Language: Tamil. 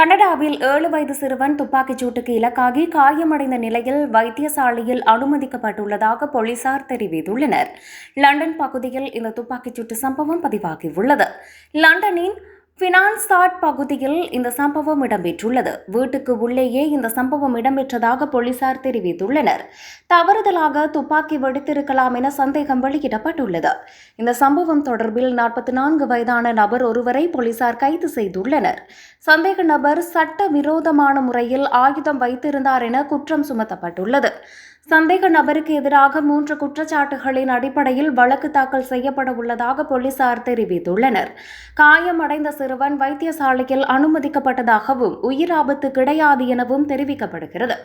கனடாவில் ஏழு வயது சிறுவன் துப்பாக்கிச் சூட்டுக்கு இலக்காகி காயமடைந்த நிலையில் வைத்தியசாலையில் அனுமதிக்கப்பட்டுள்ளதாக போலீசார் தெரிவித்துள்ளனர். லண்டன் பகுதியில் இந்த துப்பாக்கிச் சூட்டு சம்பவம் பதிவாகியுள்ளது. லண்டனின் பினான்சாட் பகுதியில் இந்த சம்பவம் இடம்பெற்றுள்ளது. வீட்டுக்கு உள்ளேயே இந்த சம்பவம் இடம்பெற்றதாக போலீசார் தெரிவித்துள்ளனர். தவறுதலாக துப்பாக்கி வெடித்திருக்கலாம் என சந்தேகம் வெளியிடப்பட்டுள்ளது. இந்த சம்பவம் தொடர்பில் நாற்பத்தி நான்கு வயதான நபர் ஒருவரை போலீசார் கைது செய்துள்ளனர். சந்தேக நபர் சட்ட விரோதமான முறையில் ஆயுதம் வைத்திருந்தார் என குற்றம் சுமத்தப்பட்டுள்ளது. சந்தேக நபருக்கு எதிராக மூன்று குற்றச்சாட்டுகளின் அடிப்படையில் வழக்கு தாக்கல் செய்யப்பட உள்ளதாக போலீசார் தெரிவித்துள்ளனர். காயமடைந்த சிறுவன் வைத்தியசாலையில் அனுமதிக்கப்பட்டதாகவும் உயிர் ஆபத்து கிடையாது எனவும் தெரிவிக்கப்படுகிறது.